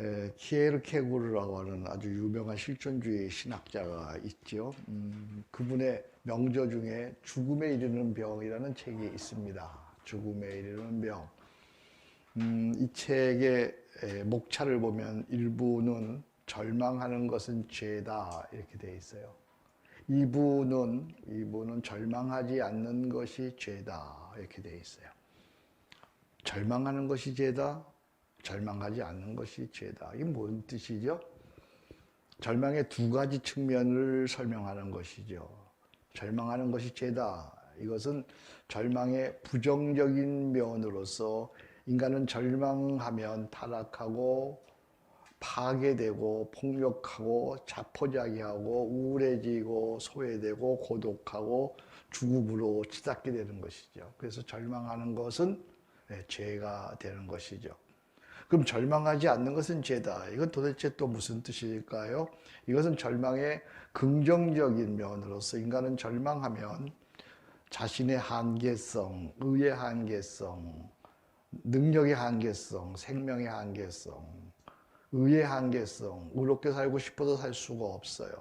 에, 키에르 케고르라고 하는 아주 유명한 실존주의 신학자가 있죠. 음, 그분의 명저 중에 죽음에 이르는 병이라는 책이 있습니다. 죽음에 이르는 병. 음, 이 책의 에, 목차를 보면 일부는 절망하는 것은 죄다 이렇게 되어 있어요. 이부는 이부는 절망하지 않는 것이 죄다 이렇게 되어 있어요. 절망하는 것이 죄다, 절망하지 않는 것이 죄다. 이게 뭔 뜻이죠? 절망의 두 가지 측면을 설명하는 것이죠. 절망하는 것이 죄다. 이것은 절망의 부정적인 면으로서 인간은 절망하면 타락하고 파괴되고 폭력하고 자포자기하고 우울해지고 소외되고 고독하고 죽음으로 치닫게 되는 것이죠. 그래서 절망하는 것은 네, 죄가 되는 것이죠. 그럼 절망하지 않는 것은 죄다. 이건 도대체 또 무슨 뜻일까요? 이것은 절망의 긍정적인 면으로서 인간은 절망하면 자신의 한계성, 의의 한계성, 능력의 한계성, 생명의 한계성, 의의 한계성, 의롭게 살고 싶어도 살 수가 없어요.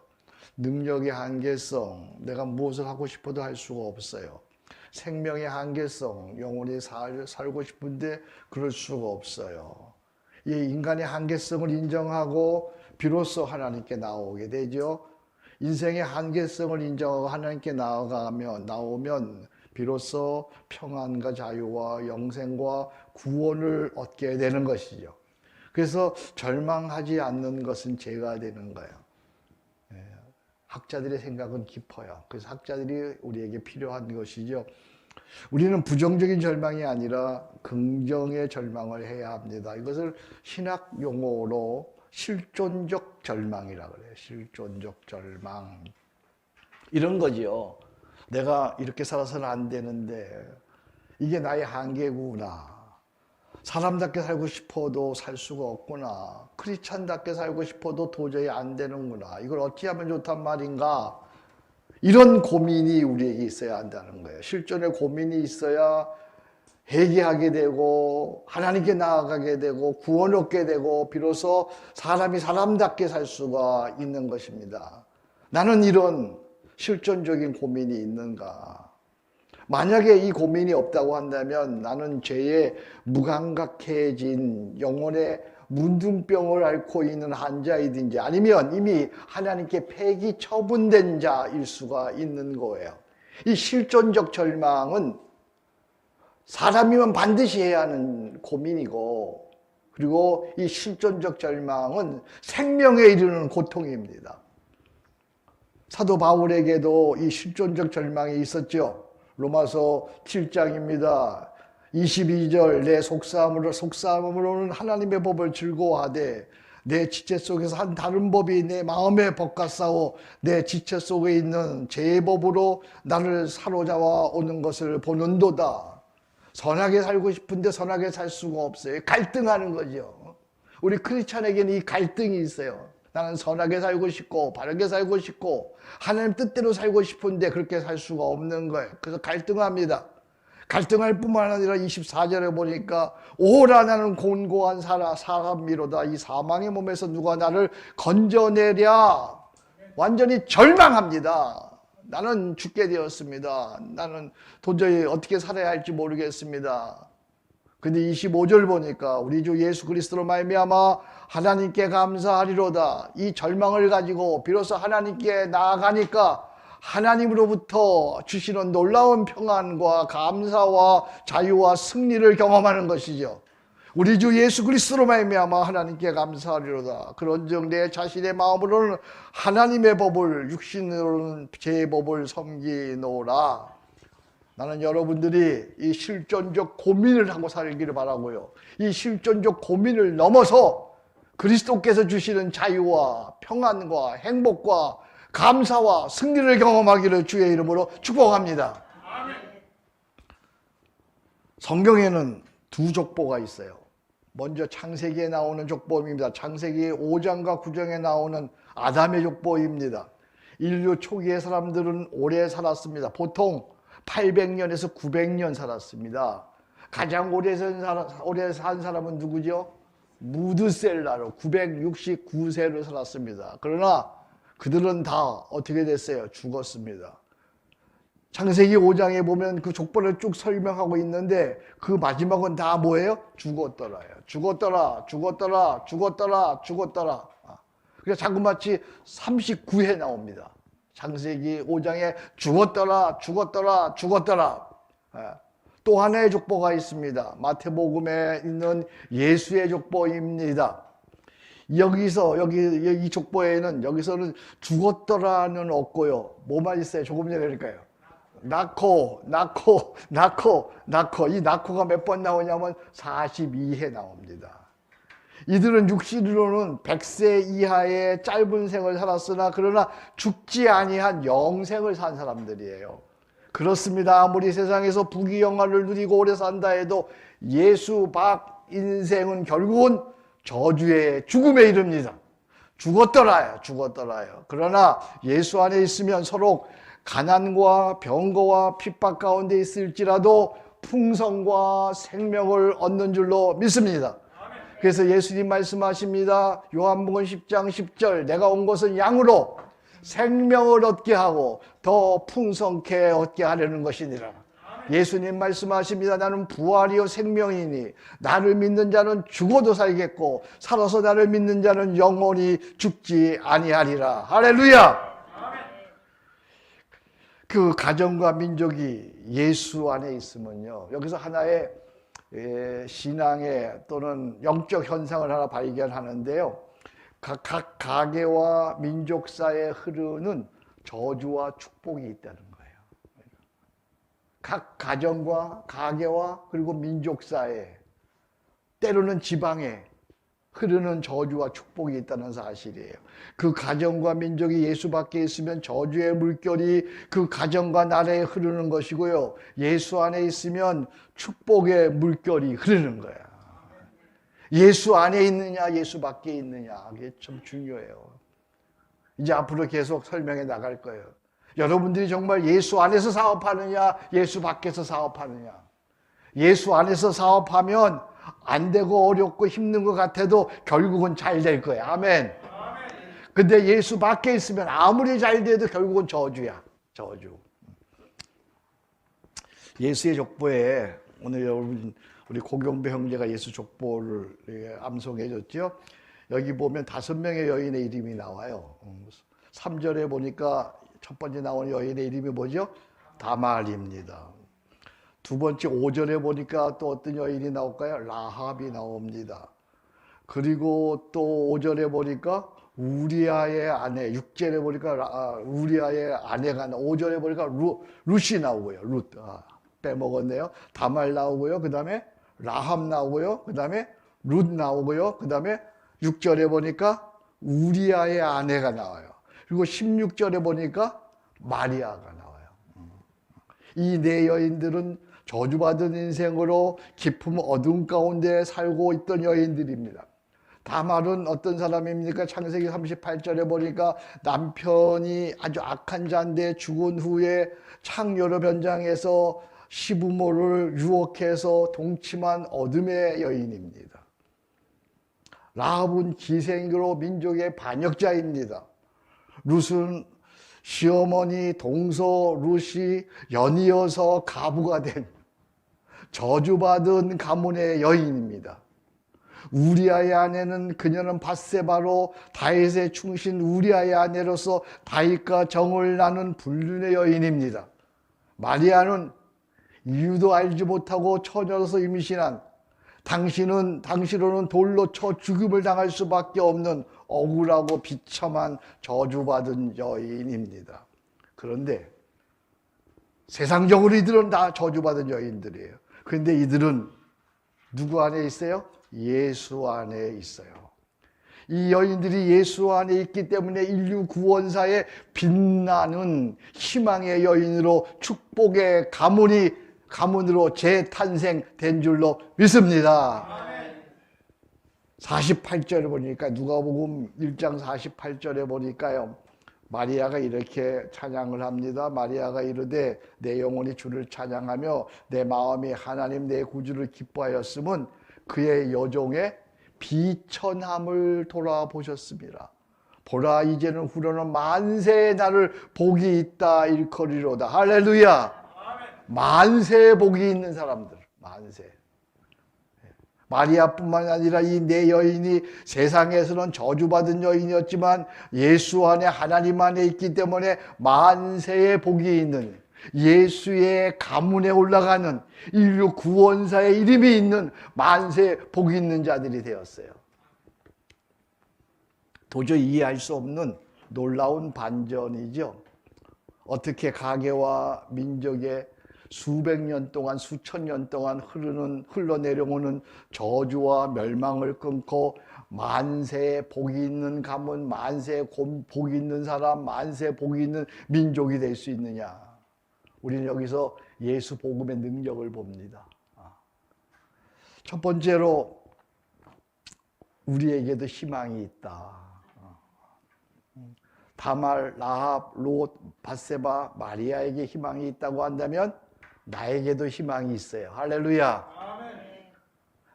능력의 한계성, 내가 무엇을 하고 싶어도 할 수가 없어요. 생명의 한계성, 영원히 살, 살고 싶은데 그럴 수가 없어요. 이 인간의 한계성을 인정하고 비로소 하나님께 나오게 되죠. 인생의 한계성을 인정하고 하나님께 나아가면 나오면 비로소 평안과 자유와 영생과 구원을 얻게 되는 것이죠. 그래서 절망하지 않는 것은 죄가 되는 거예요. 예, 학자들의 생각은 깊어요. 그래서 학자들이 우리에게 필요한 것이죠. 우리는 부정적인 절망이 아니라 긍정의 절망을 해야 합니다. 이것을 신학 용어로 실존적 절망이라고 그래요. 실존적 절망. 이런 거지요. 내가 이렇게 살아서는 안 되는데 이게 나의 한계구나. 사람답게 살고 싶어도 살 수가 없구나. 크리스찬답게 살고 싶어도 도저히 안 되는구나. 이걸 어찌 하면 좋단 말인가? 이런 고민이 우리에게 있어야 한다는 거예요. 실존의 고민이 있어야 회개하게 되고 하나님께 나아가게 되고 구원 얻게 되고 비로소 사람이 사람답게 살 수가 있는 것입니다. 나는 이런 실존적인 고민이 있는가? 만약에 이 고민이 없다고 한다면 나는 죄에 무감각해진 영혼의 문둥병을 앓고 있는 환자이든지 아니면 이미 하나님께 폐기 처분된 자일 수가 있는 거예요. 이 실존적 절망은 사람이면 반드시 해야 하는 고민이고 그리고 이 실존적 절망은 생명에 이르는 고통입니다. 사도 바울에게도 이 실존적 절망이 있었죠. 로마서 7장입니다. 22절 내 속사함으로 속사함으로는 하나님의 법을 즐거워하되 내 지체 속에서 한 다른 법이 내 마음에 법같사오 내 지체 속에 있는 제 법으로 나를 사로잡아 오는 것을 보는도다. 선하게 살고 싶은데 선하게 살 수가 없어요. 갈등하는 거죠. 우리 크리스찬에게는 이 갈등이 있어요. 나는 선하게 살고 싶고 바르게 살고 싶고 하나님 뜻대로 살고 싶은데 그렇게 살 수가 없는 거예요. 그래서 갈등합니다. 갈등할 뿐만 아니라 24절에 보니까 오라 나는 곤고한 사람, 사람미로다 이 사망의 몸에서 누가 나를 건져내랴 완전히 절망합니다. 나는 죽게 되었습니다. 나는 도저히 어떻게 살아야 할지 모르겠습니다. 근데 25절 보니까 우리 주 예수 그리스도로 말미암아 하나님께 감사하리로다. 이 절망을 가지고 비로소 하나님께 나아가니까 하나님으로부터 주시는 놀라운 평안과 감사와 자유와 승리를 경험하는 것이죠. 우리 주 예수 그리스도로 말미암아 하나님께 감사하리로다. 그런즉 내 자신의 마음으로는 하나님의 법을 육신으로는 제 법을 섬기노라. 나는 여러분들이 이 실존적 고민을 하고 살기를 바라고요. 이 실존적 고민을 넘어서 그리스도께서 주시는 자유와 평안과 행복과 감사와 승리를 경험하기를 주의 이름으로 축복합니다. 성경에는 두 족보가 있어요. 먼저 창세기에 나오는 족보입니다. 창세기 5장과 9장에 나오는 아담의 족보입니다. 인류 초기의 사람들은 오래 살았습니다. 보통 800년에서 900년 살았습니다. 가장 오래 산 사람, 오래 산 사람은 누구죠? 무드셀라로 969세를 살았습니다. 그러나 그들은 다 어떻게 됐어요? 죽었습니다. 창세기 5장에 보면 그 족보를 쭉 설명하고 있는데 그 마지막은 다 뭐예요? 죽었더라요. 죽었더라, 죽었더라, 죽었더라, 죽었더라. 아, 그래서 자그마치 39회 나옵니다. 창세기 5장에 죽었더라, 죽었더라, 죽었더라. 아, 또 하나의 족보가 있습니다. 마태복음에 있는 예수의 족보입니다. 여기서 여기 이 족보에는 여기서는 죽었더라는 없고요. 뭐만 있어요? 조금 전에 그러니까요. 낳고 낳고 낳고 낳고 이 낳고가 몇 번 나오냐면 42회 나옵니다. 이들은 육신으로는 100세 이하의 짧은 생을 살았으나 그러나 죽지 아니한 영생을 산 사람들이에요. 그렇습니다. 아무리 세상에서 부귀영화를 누리고 오래 산다 해도 예수 밖 인생은 결국은 저주의 죽음에 이릅니다. 죽었더라요. 죽었더라요. 그러나 예수 안에 있으면 서로 가난과 병거와 핍박 가운데 있을지라도 풍성과 생명을 얻는 줄로 믿습니다. 그래서 예수님 말씀하십니다. 요한복음 10장 10절 내가 온 것은 양으로 생명을 얻게 하고 더 풍성케 얻게 하려는 것이니라. 예수님 말씀하십니다. 나는 부활이요 생명이니 나를 믿는 자는 죽어도 살겠고 살아서 나를 믿는 자는 영원히 죽지 아니하리라. 할렐루야. 그 가정과 민족이 예수 안에 있으면요. 여기서 하나의 예, 신앙의 또는 영적 현상을 하나 발견하는데요. 각, 각 가게와 민족사에 흐르는 저주와 축복이 있다는 거예요. 각 가정과 가게와 그리고 민족사에 때로는 지방에 흐르는 저주와 축복이 있다는 사실이에요. 그 가정과 민족이 예수 밖에 있으면 저주의 물결이 그 가정과 나라에 흐르는 것이고요. 예수 안에 있으면 축복의 물결이 흐르는 거야. 예수 안에 있느냐, 예수 밖에 있느냐. 그게 참 중요해요. 이제 앞으로 계속 설명해 나갈 거예요. 여러분들이 정말 예수 안에서 사업하느냐, 예수 밖에서 사업하느냐. 예수 안에서 사업하면 안 되고 어렵고 힘든 것 같아도 결국은 잘 될 거예요. 아멘. 근데 예수 밖에 있으면 아무리 잘 돼도 결국은 저주야. 저주. 예수의 족보에 오늘 여러분 우리 고경배 형제가 예수 족보를 예, 암송해 줬죠. 여기 보면 다섯 명의 여인의 이름이 나와요. 3절에 보니까 첫 번째 나오는 여인의 이름이 뭐죠? 다말입니다. 두 번째 5절에 보니까 또 어떤 여인이 나올까요? 라합이 나옵니다. 그리고 또 5절에 보니까 우리아의 아내, 6절에 보니까 라, 우리아의 아내가 나, 5절에 보니까 루, 룻이 나오고요. 룻. 아, 빼먹었네요. 다말 나오고요. 그 다음에 라합 나오고요. 그 다음에 룻 나오고요. 그 다음에 6절에 보니까 우리아의 아내가 나와요. 그리고 16절에 보니까 마리아가 나와요. 이 네 여인들은 저주받은 인생으로 깊은 어둠 가운데 살고 있던 여인들입니다. 다말은 어떤 사람입니까? 창세기 38절에 보니까 남편이 아주 악한 자인데 죽은 후에 창여러 변장에서 시부모를 유혹해서 동침한 어둠의 여인입니다. 라합은 기생으로 민족의 반역자입니다. 룻은 시어머니 동서 룻이 연이어서 가부가 된 저주받은 가문의 여인입니다. 우리아의 아내는 그녀는 바세바로 다윗의 충신 우리아의 아내로서 다윗과 정을 나눈 불륜의 여인입니다. 마리아는 이유도 알지 못하고 처녀로서 임신한 당신은 당시로는 돌로 쳐 죽음을 당할 수밖에 없는 억울하고 비참한 저주받은 여인입니다. 그런데 세상적으로 이들은 다 저주받은 여인들이에요. 그런데 이들은 누구 안에 있어요? 예수 안에 있어요. 이 여인들이 예수 안에 있기 때문에 인류 구원사에 빛나는 희망의 여인으로 축복의 가문이 가문으로 재탄생된 줄로 믿습니다. 48절에 보니까 누가복음 1장 48절에 보니까요. 마리아가 이렇게 찬양을 합니다. 마리아가 이르되 내 영혼이 주를 찬양하며 내 마음이 하나님 내 구주를 기뻐하였음은 그의 여종의 비천함을 돌아보셨습니다. 보라 이제는 후로는 만세의 날을 복이 있다 일컬이로다. 할렐루야. 만세의 복이 있는 사람들. 만세. 마리아뿐만 아니라 이 네 여인이 세상에서는 저주받은 여인이었지만 예수 안에 하나님 안에 있기 때문에 만세의 복이 있는 예수의 가문에 올라가는 인류 구원사의 이름이 있는 만세 복이 있는 자들이 되었어요. 도저히 이해할 수 없는 놀라운 반전이죠. 어떻게 가계와 민족의 수백 년 동안 수천 년 동안 흐르는 흘러내려오는 저주와 멸망을 끊고 만세 복이 있는 가문, 만세 복이 있는 사람, 만세 복이 있는 민족이 될 수 있느냐? 우리는 여기서 예수 복음의 능력을 봅니다. 아. 첫 번째로 우리에게도 희망이 있다. 다말, 라합, 롯, 바세바, 마리아에게 희망이 있다고 한다면 나에게도 희망이 있어요. 할렐루야.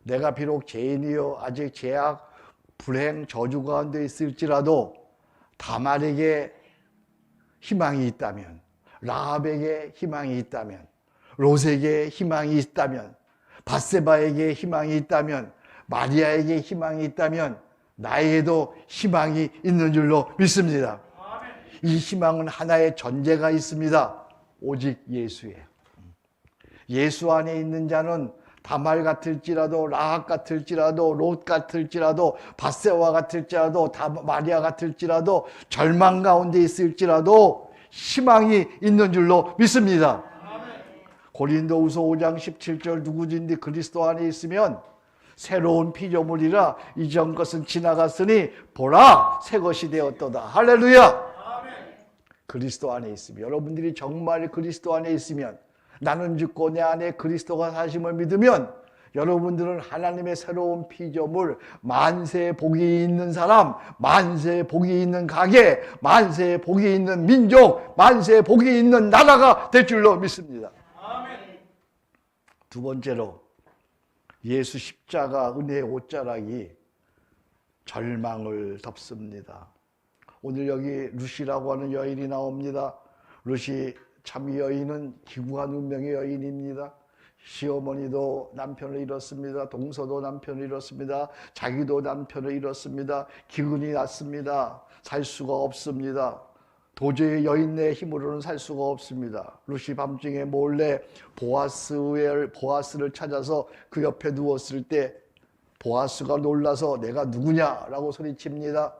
내가 비록 죄인이요 아직 죄악, 불행, 저주 가운데 있을지라도 다말에게 희망이 있다면 라합에게 희망이 있다면 롯에게 희망이 있다면 바세바에게 희망이 있다면 마리아에게 희망이 있다면 나에게도 희망이 있는 줄로 믿습니다. 이 희망은 하나의 전제가 있습니다. 오직 예수예요. 예수 안에 있는 자는 다말 같을지라도 라합 같을지라도 롯 같을지라도 바세와 같을지라도 다 마리아 같을지라도 절망 가운데 있을지라도 희망이 있는 줄로 믿습니다. 고린도후서 5장 17절 누구든지 그리스도 안에 있으면 새로운 피조물이라 이전 것은 지나갔으니 보라 새 것이 되었도다. 할렐루야. 그리스도 안에 있으면 여러분들이 정말 그리스도 안에 있으면 나는 죽고 내 안에 그리스도가 사심을 믿으면 여러분들은 하나님의 새로운 피조물, 만세 복이 있는 사람, 만세 복이 있는 가게, 만세 복이 있는 민족, 만세 복이 있는 나라가 될 줄로 믿습니다. 두 번째로 예수 십자가 은혜의 옷자락이 절망을 덮습니다. 오늘 여기 루시라고 하는 여인이 나옵니다. 루시 참 여인은 기구한 운명의 여인입니다. 시어머니도 남편을 잃었습니다. 동서도 남편을 잃었습니다. 자기도 남편을 잃었습니다. 기근이 났습니다. 살 수가 없습니다. 도저히 여인의 힘으로는 살 수가 없습니다. 루시 밤중에 몰래 보아스의 보아스를 찾아서 그 옆에 누웠을 때 보아스가 놀라서 내가 누구냐라고 소리칩니다.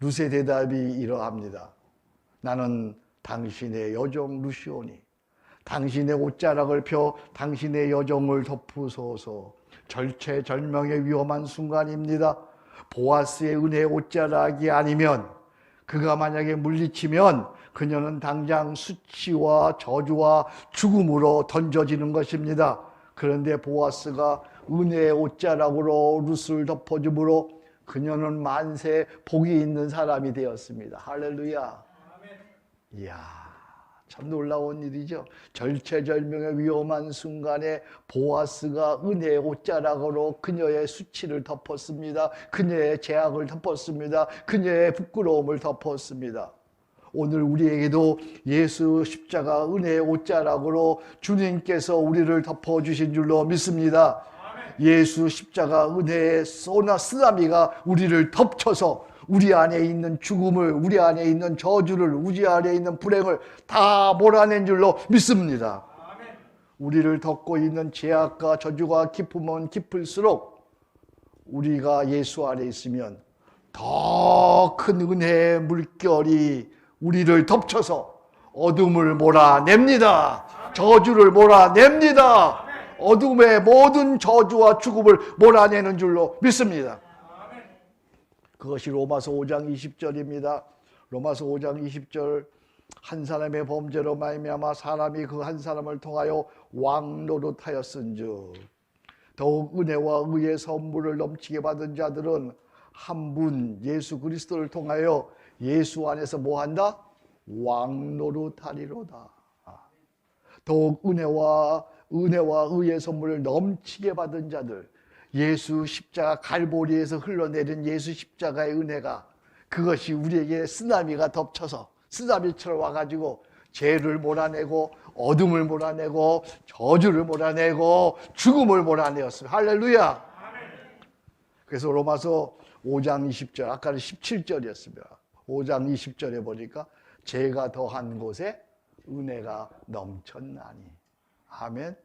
루스의 대답이 이러합니다. 나는 당신의 여종 루시오니 당신의 옷자락을 펴 당신의 여정을 덮으소서 절체절명의 위험한 순간입니다. 보아스의 은혜 옷자락이 아니면 그가 만약에 물리치면 그녀는 당장 수치와 저주와 죽음으로 던져지는 것입니다. 그런데 보아스가 은혜의 옷자락으로 루스를 덮어주므로 그녀는 만세 복이 있는 사람이 되었습니다. 할렐루야. 이야, 참 놀라운 일이죠. 절체절명의 위험한 순간에 보아스가 은혜의 옷자락으로 그녀의 수치를 덮었습니다. 그녀의 제약을 덮었습니다. 그녀의 부끄러움을 덮었습니다. 오늘 우리에게도 예수 십자가 은혜의 옷자락으로 주님께서 우리를 덮어주신 줄로 믿습니다. 예수 십자가 은혜의 소나 쓰나미가 우리를 덮쳐서 우리 안에 있는 죽음을, 우리 안에 있는 저주를, 우리 안에 있는 불행을 다 몰아낸 줄로 믿습니다. 우리를 덮고 있는 죄악과 저주가 깊으면 깊을수록 우리가 예수 안에 있으면 더 큰 은혜의 물결이 우리를 덮쳐서 어둠을 몰아냅니다. 저주를 몰아냅니다. 어둠의 모든 저주와 죽음을 몰아내는 줄로 믿습니다. 그것이 로마서 5장 20절입니다. 로마서 5장 20절 한 사람의 범죄로 말미암아 사람이 그 한 사람을 통하여 왕노릇하였은즉 더욱 은혜와 의의 선물을 넘치게 받은 자들은 한 분 예수 그리스도를 통하여 예수 안에서 뭐 한다? 왕노릇하리로다. 더욱 은혜와 은혜와 의의 선물을 넘치게 받은 자들 예수 십자가 갈보리에서 흘러내린 예수 십자가의 은혜가 그것이 우리에게 쓰나미가 덮쳐서 쓰나미처럼 와가지고 죄를 몰아내고 어둠을 몰아내고 저주를 몰아내고 죽음을 몰아내었습니다. 할렐루야. 그래서 로마서 5장 20절, 아까는 17절이었습니다. 5장 20절에 보니까 죄가 더한 곳에 은혜가 넘쳤나니. 아멘.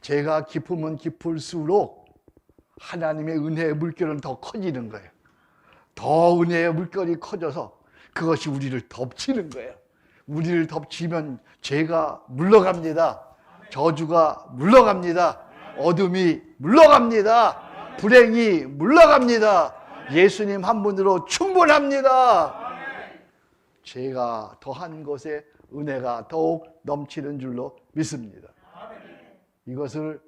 죄가 깊으면 깊을수록 하나님의 은혜의 물결은 더 커지는 거예요. 더 은혜의 물결이 커져서 그것이 우리를 덮치는 거예요. 우리를 덮치면 죄가 물러갑니다. 저주가 물러갑니다. 어둠이 물러갑니다. 불행이 물러갑니다. 예수님 한 분으로 충분합니다. 죄가 더한 것에 은혜가 더욱 넘치는 줄로 믿습니다. 이것을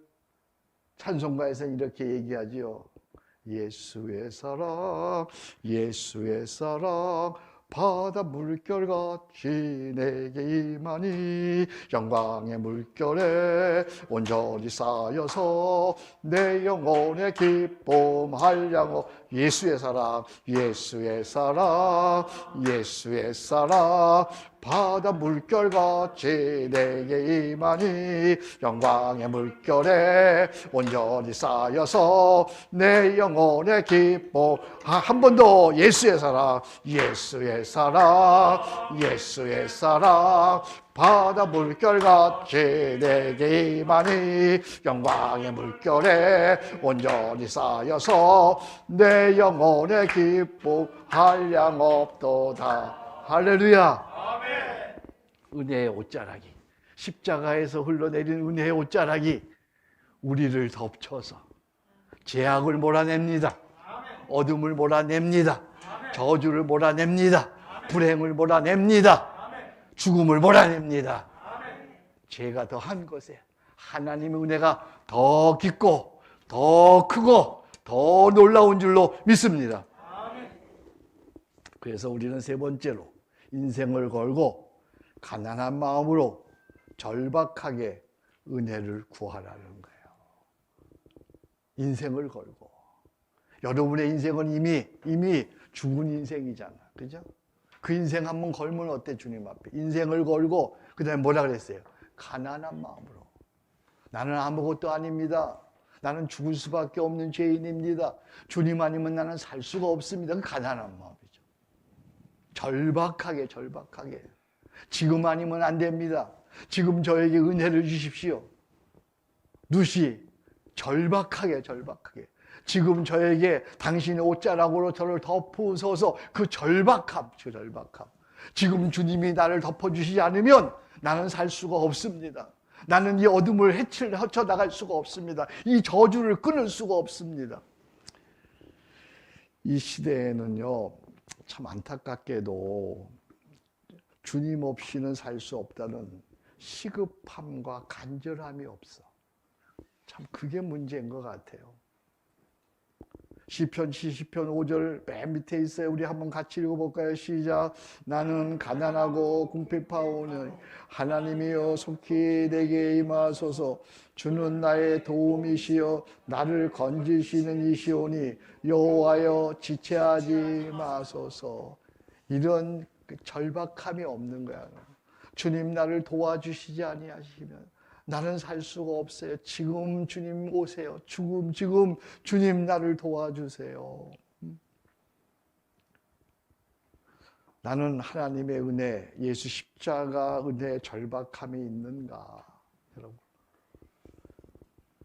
찬송가에서는 이렇게 얘기하지요. 예수의 사랑, 예수의 사랑, 바다 물결같이 내게 임하니 영광의 물결에 온전히 쌓여서 내 영혼의 기쁨 한량어 예수의 사랑 예수의 사랑 예수의 사랑. 바다 물결같이 내게 임하니 영광의 물결에 온전히 쌓여서 내 영혼의 기쁨. 한번 더. 예수의 사랑 예수의 사랑 예수의 사랑 바다 물결같이 내게 임하니 영광의 물결에 온전히 쌓여서 내 영혼의 기쁨 한량 없도다 할렐루야 은혜의 옷자락이 십자가에서 흘러내린 은혜의 옷자락이 우리를 덮쳐서 죄악을 몰아냅니다. 어둠을 몰아냅니다. 저주를 몰아냅니다. 불행을 몰아냅니다. 죽음을 몰아냅니다. 죄가 더한 것에 하나님의 은혜가 더 깊고 더 크고 더 놀라운 줄로 믿습니다. 그래서 우리는 세 번째로 인생을 걸고 가난한 마음으로 절박하게 은혜를 구하라는 거예요. 인생을 걸고. 여러분의 인생은 이미, 이미 죽은 인생이잖아. 그죠? 그 인생 한 번 걸면 어때, 주님 앞에? 인생을 걸고, 그 다음에 뭐라 그랬어요? 가난한 마음으로. 나는 아무것도 아닙니다. 나는 죽을 수밖에 없는 죄인입니다. 주님 아니면 나는 살 수가 없습니다. 그 가난한 마음이죠. 절박하게, 절박하게. 지금 아니면 안 됩니다. 지금 저에게 은혜를 주십시오. 누시, 절박하게, 절박하게. 지금 저에게 당신의 옷자락으로 저를 덮으소서 그 절박함, 그 절박함. 지금 주님이 나를 덮어주시지 않으면 나는 살 수가 없습니다. 나는 이 어둠을 해칠, 헤쳐나갈 수가 없습니다. 이 저주를 끊을 수가 없습니다. 이 시대에는요, 참 안타깝게도 주님 없이는 살 수 없다는 시급함과 간절함이 없어. 참 그게 문제인 것 같아요. 시편 70편 5절 맨 밑에 있어요. 우리 한번 같이 읽어볼까요? 시작. 나는 가난하고 궁핍하오니 하나님이여 속히 내게 임하소서. 주는 나의 도움이시여 나를 건지시는 이시오니 여호와여 지체하지 마소서. 이런 그 절박함이 없는 거야. 주님 나를 도와주시지 아니하시면 나는 살 수가 없어요. 지금 주님 오세요. 지금 지금 주님 나를 도와주세요. 나는 하나님의 은혜, 예수 십자가 은혜의 절박함이 있는가? 여러분.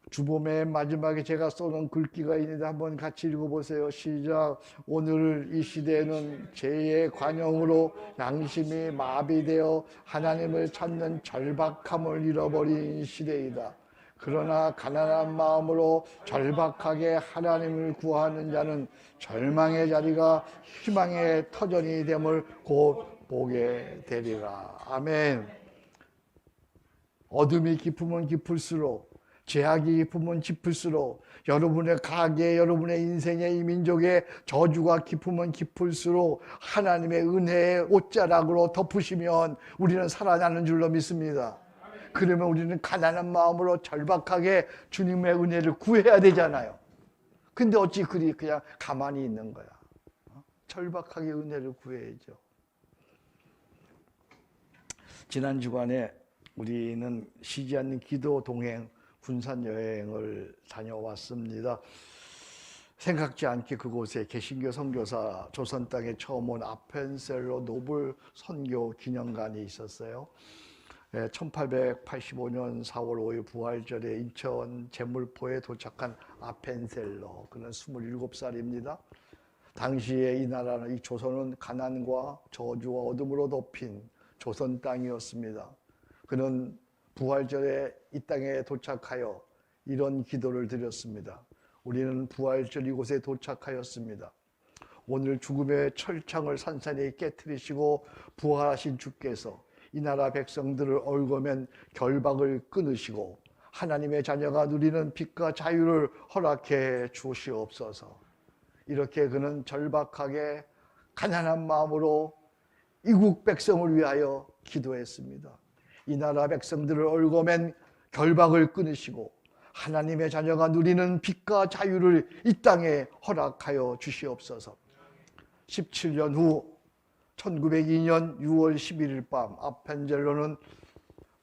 주봄의 마지막에 제가 써놓은 글귀가 있는데 한번 같이 읽어보세요. 시작. 오늘 이 시대에는 죄의 관용으로 양심이 마비되어 하나님을 찾는 절박함을 잃어버린 시대이다. 그러나 가난한 마음으로 절박하게 하나님을 구하는 자는 절망의 자리가 희망의 터전이 됨을 곧 보게 되리라. 아멘. 어둠이 깊으면 깊을수록 죄악이 깊으면 깊을수록 여러분의 가게, 여러분의 인생의 이 민족의 저주가 깊으면 깊을수록 하나님의 은혜의 옷자락으로 덮으시면 우리는 살아나는 줄로 믿습니다. 그러면 우리는 가난한 마음으로 절박하게 주님의 은혜를 구해야 되잖아요. 근데 어찌 그리 그냥 가만히 있는 거야. 어? 절박하게 은혜를 구해야죠. 지난 주간에 우리는 쉬지 않는 기도 동행 군산 여행을 다녀왔습니다. 생각지 않게 그곳에 개신교 선교사 조선 땅에 처음 온 아펜셀로 노블 선교 기념관이 있었어요. 1885년 4월 5일 부활절에 인천 제물포에 도착한 아펜셀러 그는 27살입니다. 당시에 이 나라는 이 조선은 가난과 저주와 어둠으로 덮인 조선 땅이었습니다. 그는 부활절에 이 땅에 도착하여 이런 기도를 드렸습니다. 우리는 부활절 이곳에 도착하였습니다. 오늘 죽음의 철창을 산산히 깨뜨리시고 부활하신 주께서 이 나라 백성들을 얽어맨 결박을 끊으시고 하나님의 자녀가 누리는 빛과 자유를 허락해 주시옵소서. 이렇게 그는 절박하게 가난한 마음으로 이국 백성을 위하여 기도했습니다. 이 나라 백성들을 얽어맨 결박을 끊으시고 하나님의 자녀가 누리는 빛과 자유를 이 땅에 허락하여 주시옵소서. 17년 후 1902년 6월 11일 밤 아펜젤로는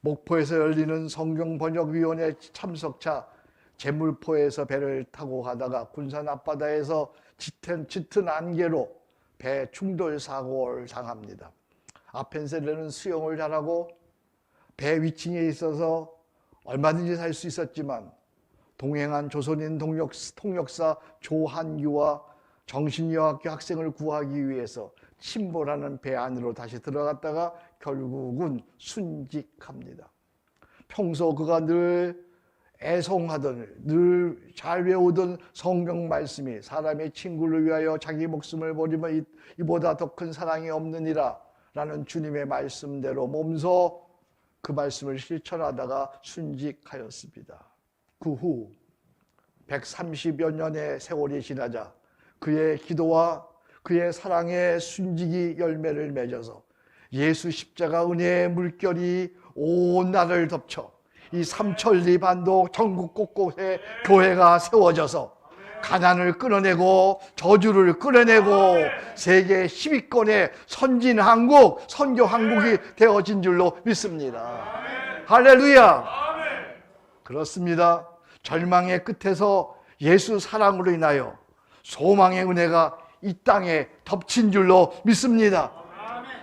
목포에서 열리는 성경번역위원회 참석차 제물포에서 배를 타고 가다가 군산 앞바다에서 짙은, 짙은 안개로 배 충돌 사고를 당합니다. 아펜셀레는 수영을 잘하고 배 위층에 있어서 얼마든지 살 수 있었지만 동행한 조선인 동력, 통역사 조한규와 정신여학교 학생을 구하기 위해서 침몰하는 배 안으로 다시 들어갔다가 결국은 순직합니다. 평소 그가 늘 애송하던 늘 잘 외우던 성경 말씀이 사람의 친구를 위하여 자기 목숨을 버리면 이보다 더 큰 사랑이 없느니라 라는 주님의 말씀대로 몸소 그 말씀을 실천하다가 순직하였습니다. 그 후 130여 년의 세월이 지나자 그의 기도와 그의 사랑의 순직이 열매를 맺어서 예수 십자가 은혜의 물결이 온 나라를 덮쳐 이 삼천리 반도 전국 곳곳에 교회가 세워져서 가난을 끌어내고 저주를 끌어내고 세계 10위권의 선진 한국, 선교 한국이 되어진 줄로 믿습니다. 할렐루야! 그렇습니다. 절망의 끝에서 예수 사랑으로 인하여 소망의 은혜가 이 땅에 덮친 줄로 믿습니다.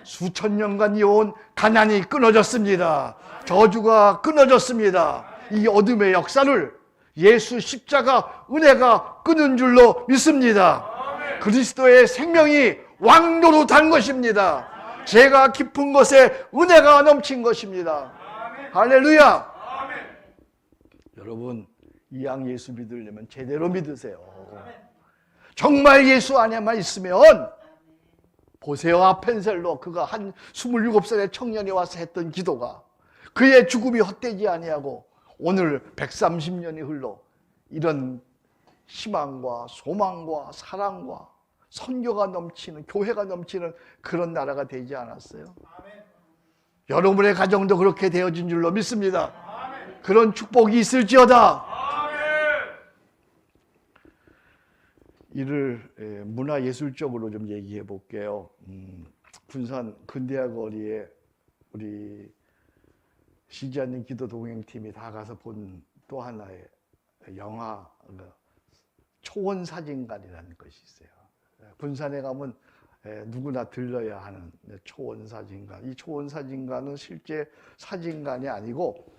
수천 년간 이어온 가난이 끊어졌습니다. 저주가 끊어졌습니다. 이 어둠의 역사를 예수 십자가 은혜가 끊은 줄로 믿습니다. 그리스도의 생명이 왕도로 단 것입니다. 제가 깊은 것에 은혜가 넘친 것입니다. 할렐루야! 여러분, 이 양 예수 믿으려면 제대로 믿으세요. 정말 예수 안에만 있으면 보세요. 아펜셀로 그가 한 27살의 청년이 와서 했던 기도가 그의 죽음이 헛되지 아니하고 오늘 130년이 흘러 이런 희망과 소망과 사랑과 선교가 넘치는 교회가 넘치는 그런 나라가 되지 않았어요. 여러분의 가정도 그렇게 되어진 줄로 믿습니다. 그런 축복이 있을지어다. 이를 문화 예술적으로 좀 얘기해 볼게요. 음, 군산 근대화 거리에 우리 쉬지 않는 기도 동행팀이 다 가서 본 또 하나의 영화 그 초원 사진관이라는 것이 있어요. 군산에 가면 누구나 들러야 하는 초원 사진관. 이 초원 사진관은 실제 사진관이 아니고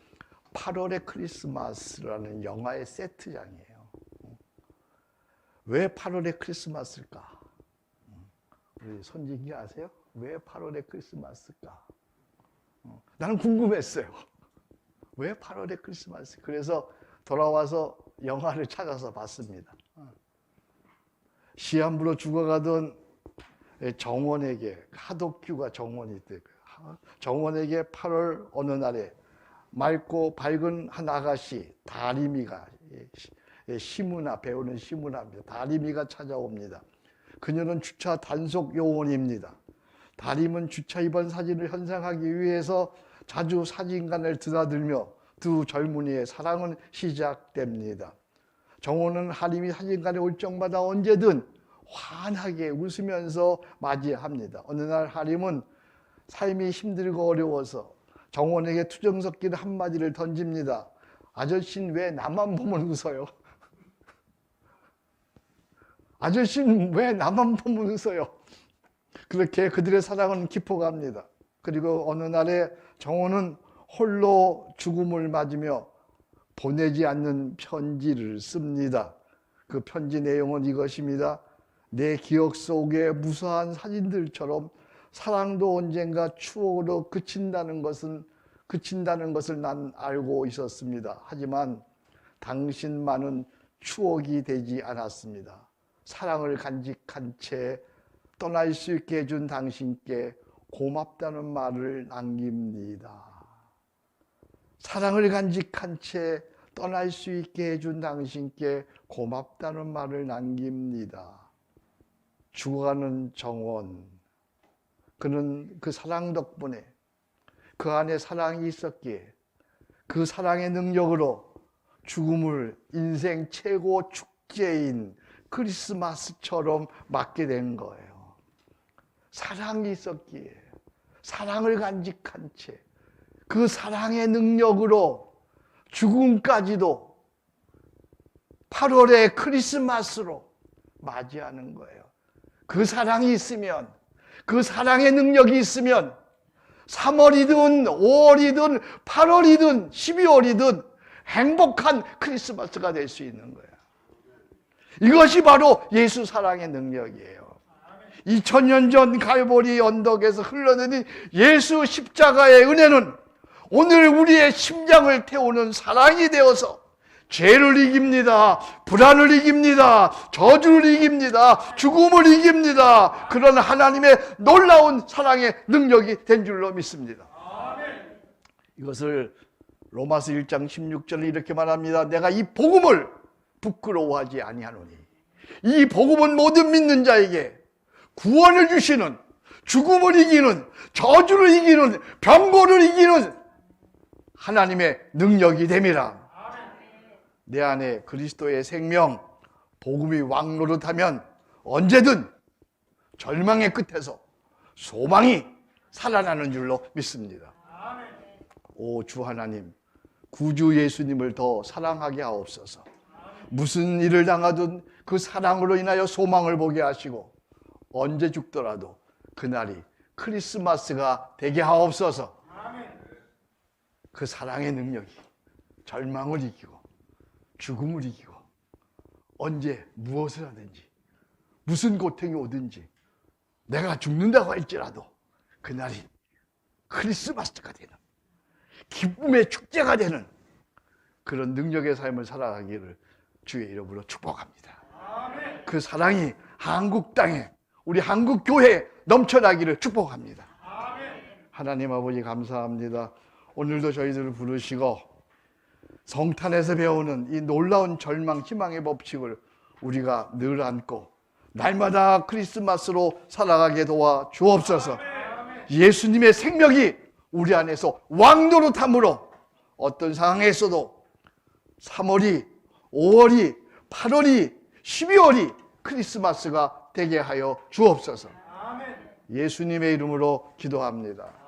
8월의 크리스마스라는 영화의 세트장이에요. 왜 8월의 크리스마스일까? 우리 손진기 아세요? 왜 8월의 크리스마스일까? 나는 궁금했어요. 왜 8월의 크리스마스? 그래서 돌아와서 영화를 찾아서 봤습니다. 시한부로 죽어가던 정원에게 하덕규가 정원이 있대. 정원에게 8월 어느 날에 맑고 밝은 한 아가씨 다리미가 시문화 배우는 시문화입니다. 다리미가 찾아옵니다. 그녀는 주차 단속 요원입니다. 다림은 주차 입원 사진을 현상하기 위해서 자주 사진관을 드나들며 두 젊은이의 사랑은 시작됩니다. 정오는 하림이 사진관에 올 적마다 언제든 환하게 웃으면서 맞이합니다. 어느 날 하림은 삶이 힘들고 어려워서 정원에게 투정 섞인 한마디를 던집니다. 아저씨는 왜 나만 보면 웃어요? 아저씨는 왜 나만 보면 웃어요? 그렇게 그들의 사랑은 깊어갑니다. 그리고 어느 날에 정호는 홀로 죽음을 맞으며 보내지 않는 편지를 씁니다. 그 편지 내용은 이것입니다. 내 기억 속에 무수한 사진들처럼 사랑도 언젠가 추억으로 그친다는 것은 그친다는 것을 난 알고 있었습니다. 하지만 당신만은 추억이 되지 않았습니다. 사랑을 간직한 채 떠날 수 있게 해준 당신께 고맙다는 말을 남깁니다. 사랑을 간직한 채 떠날 수 있게 해준 당신께 고맙다는 말을 남깁니다. 죽어가는 정원. 그는 그 사랑 덕분에 그 안에 사랑이 있었기에 그 사랑의 능력으로 죽음을 인생 최고 축제인 크리스마스처럼 맞게 된 거예요. 사랑이 있었기에 사랑을 간직한 채 그 사랑의 능력으로 죽음까지도 8월의 크리스마스로 맞이하는 거예요. 그 사랑이 있으면 그 사랑의 능력이 있으면 3월이든 5월이든 8월이든 12월이든 행복한 크리스마스가 될 수 있는 거예요. 이것이 바로 예수 사랑의 능력이에요. 2000년 전 갈보리 언덕에서 흘러내린 예수 십자가의 은혜는 오늘 우리의 심장을 태우는 사랑이 되어서 죄를 이깁니다. 불안을 이깁니다. 저주를 이깁니다. 죽음을 이깁니다. 그런 하나님의 놀라운 사랑의 능력이 된 줄로 믿습니다. 이것을 로마서 1장 16절에 이렇게 말합니다. 내가 이 복음을 부끄러워하지 아니하노니 이 복음은 모든 믿는 자에게 구원을 주시는 죽음을 이기는 저주를 이기는 병고를 이기는 하나님의 능력이 됨이라. 내 안에 그리스도의 생명, 복음이 왕노릇하면 언제든 절망의 끝에서 소망이 살아나는 줄로 믿습니다. 오 주 하나님, 구주 예수님을 더 사랑하게 하옵소서. 무슨 일을 당하든 그 사랑으로 인하여 소망을 보게 하시고 언제 죽더라도 그날이 크리스마스가 되게 하옵소서. 그 사랑의 능력이 절망을 이기고 죽음을 이기고 언제 무엇을 하든지 무슨 고통이 오든지 내가 죽는다고 할지라도 그날이 크리스마스가 되는 기쁨의 축제가 되는 그런 능력의 삶을 살아가기를 주의 이름으로 축복합니다. 그 사랑이 한국 땅에 우리 한국 교회에 넘쳐나기를 축복합니다. 하나님 아버지 감사합니다. 오늘도 저희들을 부르시고 성탄에서 배우는 이 놀라운 절망, 희망의 법칙을 우리가 늘 안고 날마다 크리스마스로 살아가게 도와 주옵소서. 예수님의 생명이 우리 안에서 왕노릇함으로 어떤 상황에서도 3월이, 5월이, 8월이, 12월이 크리스마스가 되게 하여 주옵소서. 예수님의 이름으로 기도합니다.